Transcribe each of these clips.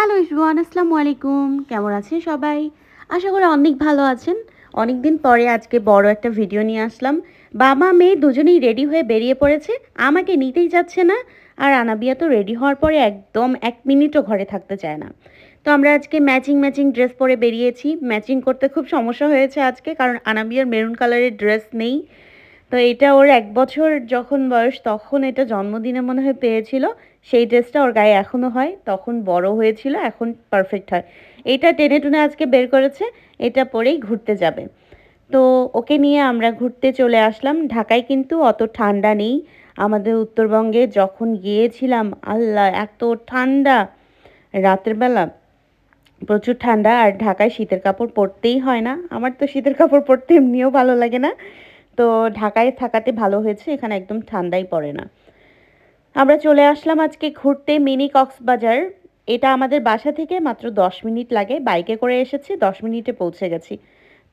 Hello ইসবান আসসালামু আলাইকুম কেমন আছেন সবাই? আশা করি অনেক ভালো আছেন। অনেক দিন পরে আজকে বড় একটা ভিডিও নিয়ে আসলাম। বাবা, মেয়ে দুজনেই রেডি হয়ে বেরিয়ে পড়েছে। আমাকে নিতেই যাচ্ছে না। আর আনাবিয়া তো রেডি হওয়ার পরে একদম এক মিনিটও ঘরে থাকতে চায় না। তো আমরা আজকে ম্যাচিং ম্যাচিং ড্রেস পরে বেরিয়েছি। ম্যাচিং করতে খুব সমস্যা হয়েছে আজকে, কারণ আনাবিয়ার মেরুন কালারের ড্রেস নেই। তো এটা ওর এক বছর যখন বয়স, তখন এটা জন্মদিনে মনে হয় পেয়েছিল। সেই ড্রেসটা ওর গায়ে এখনও হয়। তখন বড় হয়েছিল, এখন পারফেক্ট হয়। এটা টেনে টুনে আজকে বের করেছে। এটা পরেই ঘুরতে যাবে। তো ওকে নিয়ে আমরা ঘুরতে চলে আসলাম। ঢাকায় কিন্তু অত ঠান্ডা নেই। আমাদের উত্তরবঙ্গে যখন গিয়েছিলাম, আল্লাহ, এত ঠান্ডা। রাতের বেলা প্রচুর ঠান্ডা। আর ঢাকায় শীতের কাপড় পরতেই হয় না। আমার তো শীতের কাপড় পরতে এমনিও ভালো লাগে না। তো ঢাকায় থাকাতে ভালো হয়েছে, এখানে একদম ঠান্ডাই পড়ে না। আমরা চলে আসলাম আজকে ঘুরতে মিনি কক্সবাজার। এটা আমাদের বাসা থেকে মাত্র দশ মিনিট লাগে, বাইকে করে এসেছি, দশ মিনিটে পৌঁছে গেছি।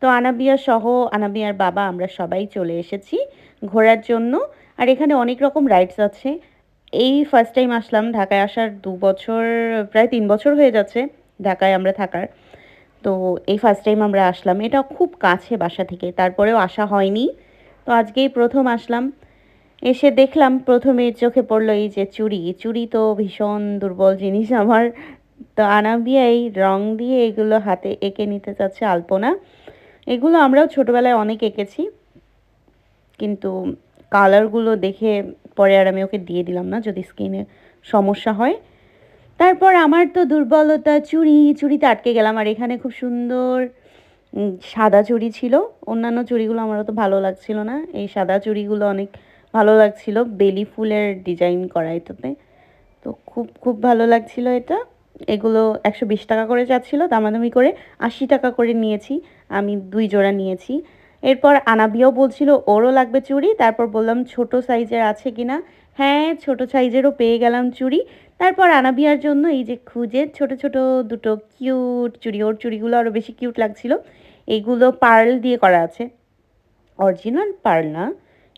তো আনাবিয়া সহ আনাবিয়ার বাবা, আমরা সবাই চলে এসেছি ঘোরার জন্য। আর এখানে অনেক রকম রাইডস আছে। এই ফার্স্ট টাইম আসলাম, ঢাকায় আসার দু বছর, প্রায় তিন বছর হয়ে যাচ্ছে ঢাকায় আমরা থাকার। তো এই ফার্স্ট টাইম আমরা আসলাম। এটা খুব কাছে বাসা থেকে, তারপরেও আসা হয়নি। তো আজকেই প্রথম আসলাম। এসে দেখলাম প্রথমে চোখে পড়ল এই যে চুড়ি। চুড়ি তো ভীষণ দুর্বল জিনিস আমার। তো আনাবিয়া এই রং দিয়ে এগুলো হাতে এঁকে নিতে চাচ্ছে আলপনা। এগুলো আমরাও ছোটোবেলায় অনেক এঁকেছি। কিন্তু কালারগুলো দেখে পরে আর আমি ওকে দিয়ে দিলাম না, যদি স্কিনে সমস্যা হয়। তারপর আমার তো দুর্বলতা, চুড়ি, চুড়িতে আটকে গেলাম। আর এখানে খুব সুন্দর সাদা চুড়ি ছিল। অন্যান্য চুড়িগুলো আমার অত ভালো লাগছিল না। এই সাদা চুড়িগুলো অনেক ভালো লাগছিল বেলি ফুলের ডিজাইন করা এটাতে তো খুব খুব ভালো লাগছিল এটা। এগুলো একশো বিশ টাকা করে যাচ্ছিল, দামাদামি করে আশি টাকা করে নিয়েছি। আমি দুই জোড়া নিয়েছি। এরপর আনাবিয়াও বলছিল, ওরও লাগবে চুড়ি। তারপর বললাম, ছোট সাইজের আছে কি না হ্যাঁ ছোট সাইজেরও পেয়ে গেলাম চুড়ি। তারপর আনাবিয়ার জন্য এই যে খুঁজে, ছোট ছোট দুটো কিউট চুড়ি, ওর চুড়িগুলো আরও বেশি কিউট লাগছিল। এইগুলো পার্ল দিয়ে করা আছে। অরিজিনাল পার্ল না,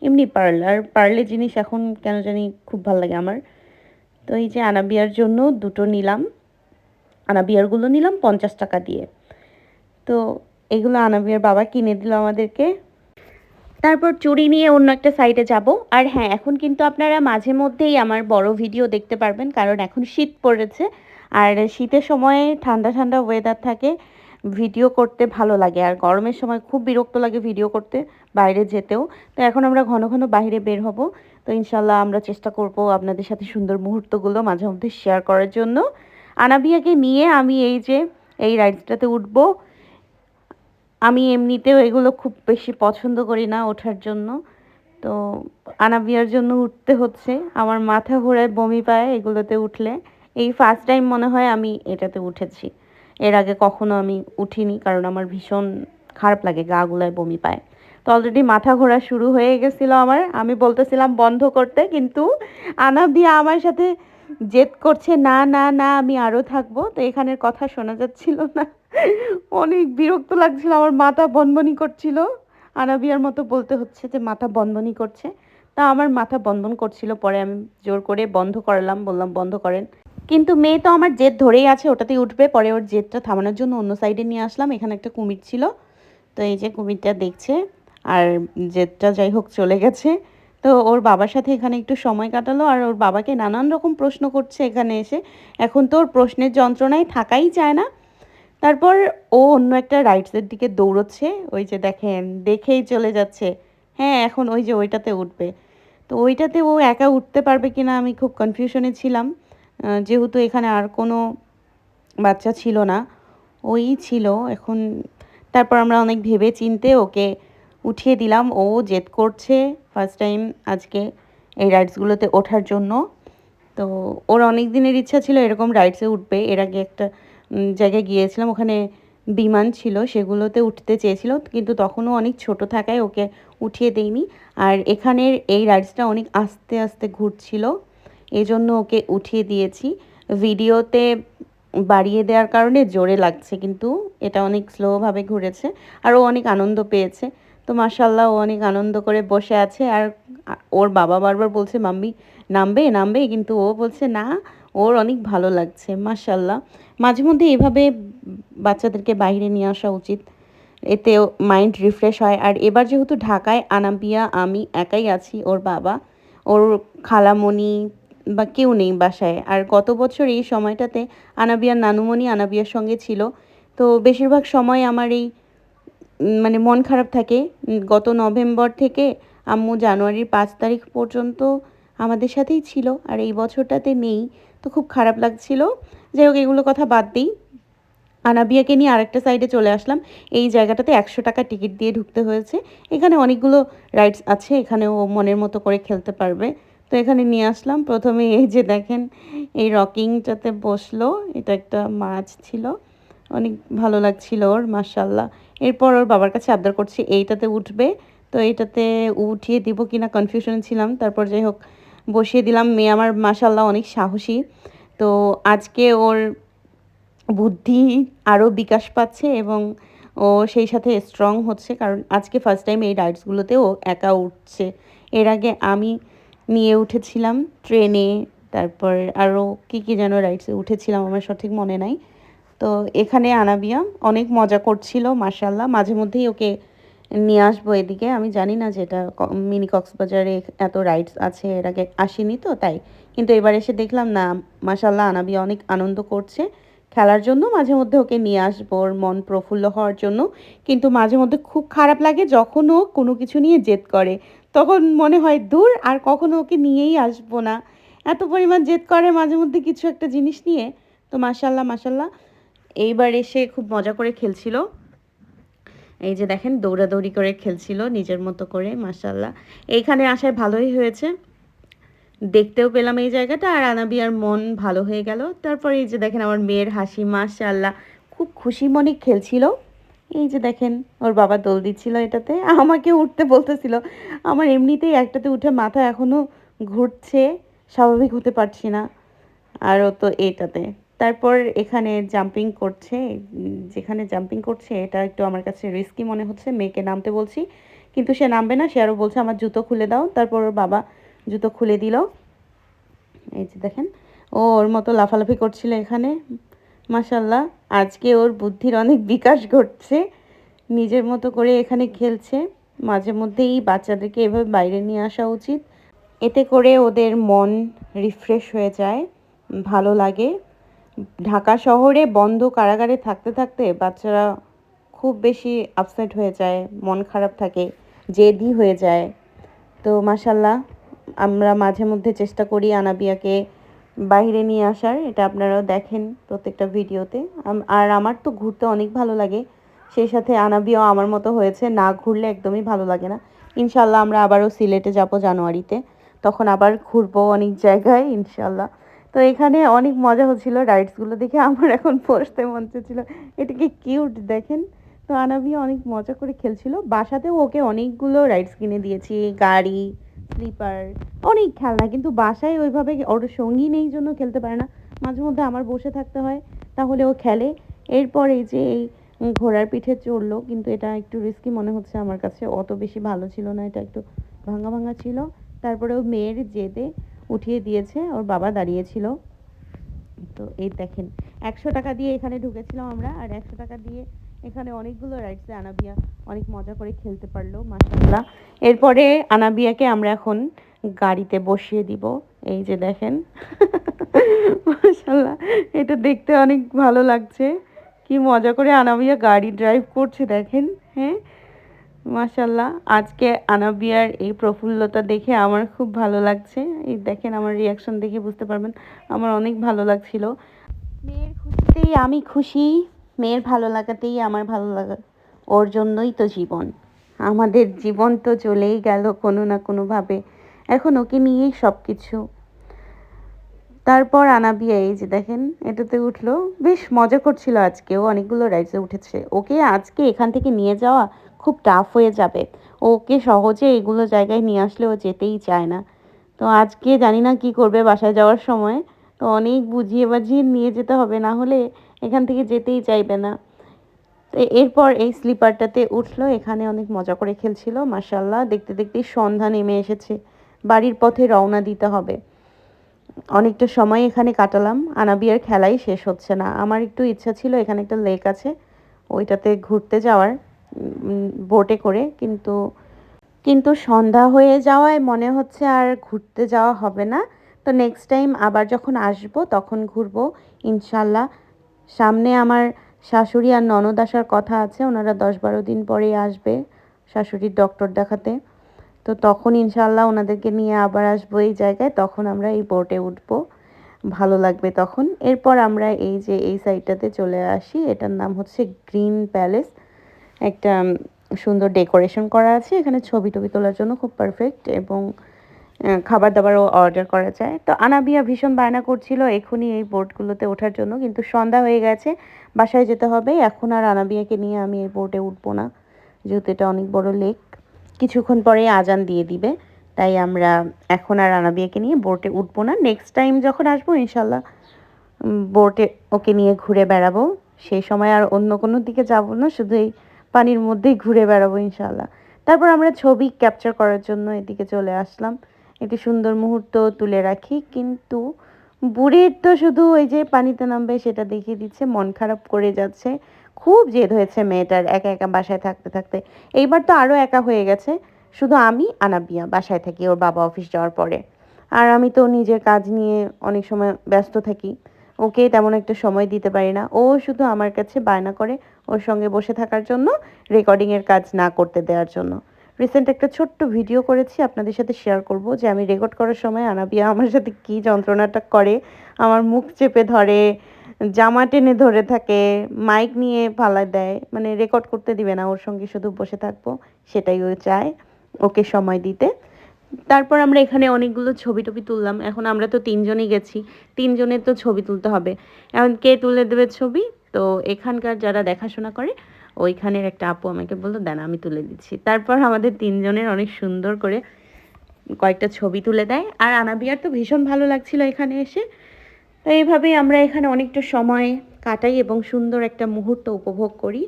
এমনি পার্ল। আর পার্লের জিনিস এখন কেন জানি খুব ভালো লাগে আমার। তো এই যে আনাবিয়ার জন্য দুটো নিলাম। আনাবিয়ারগুলো নিলাম পঞ্চাশ টাকা দিয়ে। তো এগুলো আনাবিয়ার বাবা কিনে দিল আমাদেরকে। তারপর চুরি নিয়ে অন্য একটা সাইডে যাব। আর হ্যাঁ এখন কিন্তু আপনারা মাঝে মধ্যেই আমার বড় ভিডিও দেখতে পারবেন, কারণ এখন শীত পড়েছে। আর শীতের সময়ে ঠান্ডা ঠান্ডা ওয়েদার থাকে। ভিডিও করতে ভালো লাগে। আর গরমের সময় খুব বিরক্ত লাগে ভিডিও করতে, বাইরে যেতেও। তো এখন আমরা ঘন ঘন বাইরে বের হব। তো ইনশাল্লাহ আমরা চেষ্টা করব আপনাদের সাথে সুন্দর মুহূর্তগুলো মাঝে মধ্যে শেয়ার করার জন্য। আনাবিয়াকে নিয়ে আমি এই যে, এই রাইডসটাতে উঠব। আমি এমনিতেও এগুলো খুব বেশি পছন্দ করি না ওঠার জন্য। তো আনাবিয়ার জন্য উঠতে হচ্ছে। আমার মাথা ঘোরায় বমি পায় এগুলোতে উঠলে। এই ফার্স্ট টাইম মনে হয় আমি এটাতে উঠেছি। এর আগে কখনো আমি উঠিনি, কারণ আমার ভীষণ খারাপ লাগে গা গুলায় বমি পায়। তো অলরেডি মাথা ঘোরা শুরু হয়ে গেছিল আমার। আমি বলতেছিলাম, বন্ধ করতে। কিন্তু আনাবিয়া আমার সাথে জেদ করছে, না না না, আমি আরও থাকব। তো এখানের কথা শোনা যাচ্ছিল না। অনেক বিরক্ত লাগছিল, আমার মাথা বনবনি করছিল। আনাবিয়ার মতো বলতে হচ্ছে যে মাথা বনবনি করছে। তা আমার মাথা বন্ধন করছিল, পরে আমি জোর করে বন্ধ করালাম, বললাম, বন্ধ করেন। কিন্তু মেয়ে তো আমার জেদ ধরেই আছে, ওটাতেই উঠবে। পরে ওর জেদটা থামানোর জন্য অন্য সাইডে নিয়ে আসলাম, এখানে একটা কুমির ছিল। তো এই যে কুমিরটা দেখছে, আর জেদটা যাই হোক চলে গেছে। তো ওর বাবার সাথে এখানে একটু সময় কাটালো, আর ওর বাবাকে নানান রকম প্রশ্ন করছে এখানে এসে। এখন তো ওর প্রশ্নের যন্ত্রণায় থাকাই চায় না। তারপর ও অন্য একটা রাইডসের দিকে দৌড়চ্ছে, ওই যে দেখেন, দেখেই চলে যাচ্ছে। হ্যাঁ এখন ওই যে ওইটাতে উঠবে। তো ওইটাতে ও একা উঠতে পারবে কিনা আমি খুব কনফিউশনে ছিলাম। যেহেতু এখানে আর কোনো বাচ্চা ছিল না, ওই ছিল। এখন তারপর আমরা অনেক ভেবে চিনতে ওকে উঠিয়ে দিলাম। ও জেদ করছে ফার্স্ট টাইম আজকে এই রাইডসগুলোতে ওঠার জন্য। তো ওর অনেক দিনের ইচ্ছা ছিল এরকম রাইডসে উঠবে। এর আগে একটা জায়গায় গিয়েছিলাম, ওখানে বিমান ছিল, সেগুলোতে উঠতে চেয়েছিল। কিন্তু তখনও অনেক ছোট থাকায় ওকে উঠিয়ে দেইনি। আর এখানের এই রাইডসটা অনেক আস্তে আস্তে ঘুরছিল। এই জন্য ওকে উঠিয়ে দিয়েছি। ভিডিওতে বাড়িয়ে দেওয়ার কারণে জোরে লাগছে, কিন্তু এটা অনেক স্লোভাবে ঘুরেছে আর ও অনেক আনন্দ পেয়েছে। তো মাসাল্লাহ ও অনেক আনন্দ করে বসে আছে আর ওর বাবা বারবার বলছে, মাম্মি, নামবে নামবে? কিন্তু ও বলছে, না, ওর অনেক ভালো লাগছে মাশাল্লাহ মাঝে মধ্যে এভাবে বাচ্চাদেরকে বাইরে নিয়ে আসা উচিত। এতে মাইন্ড রিফ্রেশ হয়। আর এবার যেহেতু ঢাকায় আনাবিয়া আমি একাই আছি, ওর বাবা, ওর খালামণি বা কেউ নেই বাসায়। আর গত বছর এই সময়টাতে আনাবিয়ার নানুমণি আনাবিয়ার সঙ্গে ছিল। তো বেশিরভাগ সময় আমার এই মানে মন খারাপ থাকে। গত নভেম্বর থেকে আম্মু জানুয়ারির পাঁচ তারিখ পর্যন্ত আমাদের সাথেই ছিল। আর এই বছরটাতে নেই। তো খুব খারাপ লাগছিল। যাই হোক, এগুলো কথা বাদ দিই। আনাবিয়াকে নিয়ে আরেকটা সাইডে চলে আসলাম। এই জায়গাটাতে একশো টাকা টিকিট দিয়ে ঢুকতে হয়েছে। এখানে অনেকগুলো রাইডস আছে। এখানে ও মনের মতো করে খেলতে পারবে। তো এখানে নিয়ে আসলাম। প্রথমে এই যে দেখেন, এই রকিংটাতে বসল। এটা একটা মাছ ছিল। অনেক ভালো লাগছিল ওর মার্শাল্লাহ এরপর ওর বাবার কাছে আবদার করছি, এইটাতে উঠবে। তো এইটাতে উঠিয়ে দিব কিনা কনফিউশনে ছিলাম। তারপর যাই হোক, বসিয়ে দিলাম। মেয়ে আমার মাসাল্লাহ অনেক সাহসী। তো আজকে ওর বুদ্ধি আরও বিকাশ পাচ্ছে এবং ও সেই সাথে স্ট্রং হচ্ছে। কারণ আজকে ফার্স্ট টাইম এই রাইডসগুলোতে ও একা উঠছে। এর আগে আমি নিয়ে উঠেছিলাম ট্রেনে, তারপর আরও কী কী যেন রাইডসে উঠেছিলাম, আমার সঠিক মনে নাই। তো এখানে আনাবিয়া অনেক মজা করছিল মার্শাল্লাহ মাঝে মধ্যেই ওকে নিয়ে আসব এদিকে। আমি জানি না যে এটা মিনি কক্সবাজারে এত রাইডস আছে, এর আগে আসিনি তো, তাই। কিন্তু এবার এসে দেখলাম, না মাসাল্লাহ আনাবিয়া অনেক আনন্দ করছে। খেলার জন্য মাঝে মধ্যে ওকে নিয়ে আসব, ওর মন প্রফুল্ল হওয়ার জন্য। কিন্তু মাঝে মধ্যে খুব খারাপ লাগে যখন ও কোনো কিছু নিয়ে জেদ করে। তখন মনে হয় দূর আর কখনো ওকে নিয়েই আসব না। এত পরিমাণ জেদ করে মাঝে মধ্যে কিছু একটা জিনিস নিয়ে। তো মাসাল্লাহ মাসাল্লাহ এইবার এসে খুব মজা করে খেলছিল। এই যে দেখেন, দৌড়াদৌড়ি করে খেলছিল নিজের মতো করে মাসাল্লাহ এইখানে আসায় ভালোই হয়েছে। দেখতেও পেলাম এই জায়গাটা আর আনাবিয়ার মন ভালো হয়ে গেল। তারপর এই যে দেখেন, আমার মেয়ের হাসি, মাশাল্লাহ। খুব খুশি মনে খেলছিল। এই যে দেখেন, ওর বাবা দোল দিচ্ছিল এটাতে, আমাকে উঠতে বলতেছিল। আমার এমনিতেই একটাতে উঠে মাথা এখনও ঘুরছে, স্বাভাবিক হতে পারছি না। আর ও তো এটাতে। তারপর এখানে জাম্পিং করছে, যেখানে জাম্পিং করছে, এটা একটু আমার কাছে রিস্কি মনে হচ্ছে, মেয়েকে নামতে বলছি। কিন্তু সে নামবে না, সে আরও বলছে, আমার জুতো খুলে দাও। তারপর ওর বাবা জুতো খুলে দিল। এই যে দেখেন, ও ওর মতো লাফালাফি করছিল এখানে। মাসাল্লাহ আজকে ওর বুদ্ধির অনেক বিকাশ ঘটছে। নিজের মতো করে এখানে খেলছে। মাঝে মধ্যেই বাচ্চাদেরকে এভাবে বাইরে নিয়ে আসা উচিত। এতে করে ওদের মন রিফ্রেশ হয়ে যায়, ভালো লাগে। ঢাকা শহরে বন্ধ কারাগারে থাকতে থাকতে বাচ্চারা খুব বেশি আপসেট হয়ে যায়, মন খারাপ থাকে জেদি হয়ে যায়। তো মাসাল্লাহ আমরা মাঝে মধ্যে চেষ্টা করি আনাবিয়াকে বাইরে নিয়ে আসার, এটা আপনারাও দেখেন প্রত্যেকটা ভিডিওতে। আর আমার তো ঘুরতে অনেক ভালো লাগে। সেই সাথে আনাবিয়াও আমার মতো হয়েছে, না ঘুরলে একদমই ভালো লাগে না। ইনশাল্লাহ আমরা আবারও সিলেটে যাব জানুয়ারিতে। তখন আবার ঘুরবো অনেক জায়গায়, ইনশাল্লাহ। তো এখানে অনেক মজা হচ্ছিল রাইডসগুলো দেখে, আমার এখন বসতে মন চাচ্ছিল এটাকে কিউট দেখেন। তো আনাবিয়া অনেক মজা করে খেলছিল। বাসাতেও ওকে অনেকগুলো রাইডস কিনে দিয়েছি, গাড়ি স্লিপার, অনেক খেলনা, কিন্তু বাসায় ওইভাবে ওর সঙ্গী নেই জন্য খেলতে পারে না। মাঝে মধ্যে আমার বসে থাকতে হয়, তাহলে ও খেলে। এরপর এই যে এই ঘোড়ার পিঠে চড়লো, কিন্তু এটা একটু রিস্কি মনে হচ্ছে আমার কাছে। অত বেশি ভালো ছিল না, এটা একটু ভাঙা ভাঙা ছিল। তারপরে ও মেয়ের জেদে উঠিয়ে দিয়েছে, ওর বাবা দাঁড়িয়েছিল। তো এই দেখেন, একশো টাকা দিয়ে এখানে ঢুকেছিলাম আমরা, আর একশো টাকা দিয়ে এখানে অনেকগুলো রাইডসে আনাবিয়া অনেক মজা করে খেলতে পারল মাসাল্লাহ এরপরে আনাবিয়াকে আমরা এখন গাড়িতে বসিয়ে দিব। এই যে দেখেন মাসাল্লাহ এটা দেখতে অনেক ভালো লাগছে। কি মজা করে আনাবিয়া গাড়ি ড্রাইভ করছে, দেখেন হ্যাঁ? মাসাল্লাহ আজকে আনাবিয়ার এই প্রফুল্লতা দেখে আমার খুব ভালো লাগছে। এই দেখেন, আমার রিয়াকশন দেখে বুঝতে পারবেন, আমার অনেক ভালো লাগছিল। মেয়ের খুশিতেই আমি খুশি। মেয়ের ভালো লাগাতেই আমার ভালো লাগা, ওর জন্যই তো জীবন। আমাদের জীবন তো চলেই গেল কোনো না কোনোভাবে। এখন ওকে নিয়েই সব কিছু তারপর আনাবিয়া এই যে দেখেন, এটাতে উঠল, বেশ মজা করছিল আজকে ও অনেকগুলো রাইডসে উঠেছে। ওকে আজকে এখান থেকে নিয়ে যাওয়া খুব টাফ হয়ে যাবে। ওকে সহজে এগুলো জায়গায় নিয়ে আসলে ও যেতেই চায় না। তো আজকে জানি না কি করবে বাসায় যাওয়ার সময়। তো অনেক বুঝিয়ে বাজিয়ে নিয়ে যেতে হবে, না হলে এখান থেকে যেতেই চাইবে না। তো এরপর এই স্লিপারটাতে উঠল, এখানে অনেক মজা করে খেলছিল মাসাল্লাহ দেখতে দেখতেই সন্ধ্যা নেমে এসেছে। বাড়ির পথে রওনা দিতে হবে। অনেকটা সময় এখানে কাটালাম। আনাবিয়ার খেলাই শেষ হচ্ছে না। আমার একটু ইচ্ছা ছিল, এখানে একটা লেক আছে, ওইটাতে ঘুরতে যাওয়ার বোটে করে। কিন্তু কিন্তু সন্ধ্যা হয়ে যাওয়ায় মনে হচ্ছে আর ঘুরতে যাওয়া হবে না। তো নেক্সট টাইম আবার যখন আসব, তখন ঘুরবো ইনশাল্লাহ সামনে আমার শাশুড়ি আর ননদ আসার কথা আছে, ওনারা দশ বারো দিন পরেই আসবে শাশুড়ির ডক্টর দেখাতে। তো তখন ইনশাল্লাহ ওনাদেরকে নিয়ে আবার আসব এই জায়গায়, তখন আমরা এই বোটে উঠবো। ভালো লাগবে তখন। এরপর আমরা এই যে এই সাইডটাতে চলে আসি, এটার নাম হচ্ছে গ্রিন প্যালেস একটা সুন্দর ডেকোরেশন করা আছে, এখানে ছবি টবি তোলার জন্য খুব পারফেক্ট এবং খাবার দাবারও অর্ডার করা যায়। তো আনাবিয়া ভীষণ বায়না করছিল এখনই এই বোটগুলোতে ওঠার জন্য, কিন্তু সন্ধ্যা হয়ে গেছে, বাসায় যেতে হবে। এখন আর আনাবিয়াকে নিয়ে আমি এই বোটে উঠবো না, যেহেতু এটা অনেক বড় লেক কিছুক্ষণ পরে আজান দিয়ে দিবে, তাই আমরা এখন আর আনাবিয়াকে নিয়ে বোটে উঠবো না। নেক্সট টাইম যখন আসব ইনশাল্লাহ বোটে ওকে নিয়ে ঘুরে বেড়াবো। সেই সময় আর অন্য কোনো দিকে যাব না, শুধু এই পানির মধ্যেই ঘুরে বেড়াবো ইনশাল্লাহ তারপর আমরা ছবি ক্যাপচার করার জন্য এদিকে চলে আসলাম। একটি সুন্দর মুহূর্ত তুলে রাখি, কিন্তু বুড়ির তো শুধু ওই যে পানিতে নামবে সেটা দেখিয়ে দিচ্ছে, মন খারাপ করে যাচ্ছে। খুব জেদ হয়েছে মেয়েটার একা একা বাসায় থাকতে থাকতে। এইবার তো আরও একা হয়ে গেছে। শুধু আমি, আনাবিয়া বাসায় থাকি ওর বাবা অফিস যাওয়ার পরে। আর আমি তো নিজের কাজ নিয়ে অনেক সময় ব্যস্ত থাকি। ওকে তেমন একটা সময় দিতে পারি না। ও শুধু আমার কাছে বায়না করে ওর সঙ্গে বসে থাকার জন্য রেকর্ডিংয়ের কাজ না করতে দেওয়ার জন্য। রিসেন্ট একটা ছোট্ট ভিডিও করেছি, আপনাদের সাথে শেয়ার করব যে আমি রেকর্ড করার সময় আনাবিয়া আমার সাথে কি যন্ত্রণাটা করে, আমার মুখ চেপে ধরে, জামা টেনে ধরে থাকে মাইক নিয়ে পালা দেয় মানে রেকর্ড করতে দিবে না, ওর সঙ্গে শুধু বসে থাকব, সেটাই ও চায়, ওকে সময় দিতে। তারপর আমরা এখানে অনেকগুলো ছবি টবি তুললাম, এখন আমরা তো তিনজনই গেছি, তিনজনের তো ছবি তুলতে হবে। এখন কে তুলে দেবে ছবি? তো এখানকার যারা দেখাশোনা করে ওইখানের একটা আপু আমাকে বলল, দেন আমি তুলে দিচ্ছি। তারপর আমাদের তিনজনের অনেক সুন্দর করে কয়েকটা ছবি তুলে দেয়। আর আনাবিয়ার তো ভীষণ ভালো লাগছিল এখানে এসে। তো এইভাবেই আমরা এখানে অনেকটা সময় কাটাই এবং সুন্দর একটা মুহূর্ত উপভোগ করি।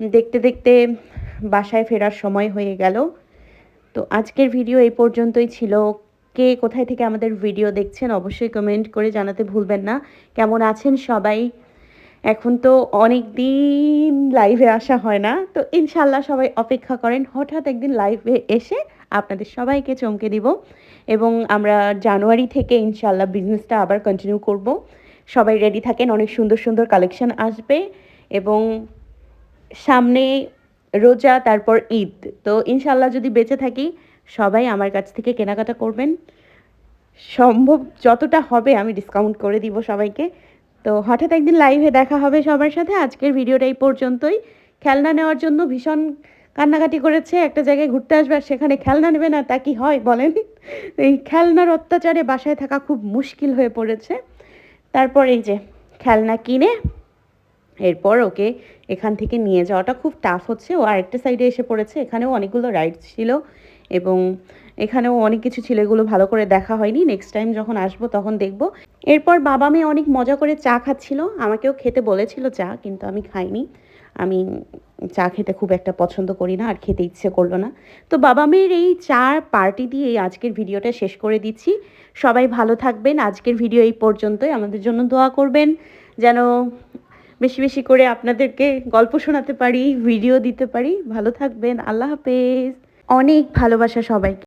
দেখতে দেখতে বাসায় ফেরার সময় হয়ে গেল। তো আজকের ভিডিও এই পর্যন্তই ছিল। কে কোথায় থেকে আমাদের ভিডিও দেখছেন অবশ্যই কমেন্ট করে জানাতে ভুলবেন না। কেমন আছেন সবাই? এখন তো অনেক দিন লাইভে আসা হয় না, তো ইনশাল্লাহ সবাই অপেক্ষা করেন, হঠাৎ একদিন লাইভে এসে আপনাদের সবাইকে চমকে দিব এবং আমরা জানুয়ারি থেকে ইনশাল্লাহ বিজনেসটা আবার কন্টিনিউ করব। সবাই রেডি থাকেন, অনেক সুন্দর সুন্দর কালেকশন আসবে এবং সামনে রোজা, তারপর ঈদ, তো ইনশাল্লাহ যদি বেঁচে থাকি, সবাই আমার কাছ থেকে কেনাকাটা করবেন। সম্ভব যতটা হবে আমি ডিসকাউন্ট করে দিব সবাইকে। তো হঠাৎ একদিন লাইভে দেখা হবে সবার সাথে। আজকের ভিডিওটা এই পর্যন্তই। খেলনা নেওয়ার জন্য ভীষণ কান্নাকাটি করেছে। একটা জায়গায় ঘুরতে আসবে আর সেখানে খেলনা নেবে না, তা কি হয় বলেন? এই খেলনার অত্যাচারে বাসায় থাকা খুব মুশকিল হয়ে পড়েছে। তারপর এই যে খেলনা কিনে এরপর ওকে এখান থেকে নিয়ে যাওয়াটা খুব টাফ হচ্ছে। ও আরেকটা সাইডে এসে পড়েছে। এখানেও অনেকগুলো রাইডস ছিল এবং এখানেও অনেক কিছু ছিল এগুলো ভালো করে দেখা হয়নি। নেক্সট টাইম যখন আসব তখন দেখব। এরপর বাবা মেয়ে অনেক মজা করে চা খাচ্ছিল। আমাকেও খেতে বলেছিল চা, কিন্তু আমি খাইনি। আমি চা খেতে খুব একটা পছন্দ করি না, আর খেতে ইচ্ছে করল না। তো বাবা মেয়ের এই চা পার্টি দিয়ে আজকের ভিডিওটা শেষ করে দিচ্ছি। সবাই ভালো থাকবেন। আজকের ভিডিও এই পর্যন্তই। আমাদের জন্য দোয়া করবেন। যেন বেশি বেশি করে আপনাদেরকে গল্প শোনাতে পারি, ভিডিও দিতে পারি। ভালো থাকবেন। আল্লাহ হাফেজ। অনেক ভালোবাসা সবাইকে।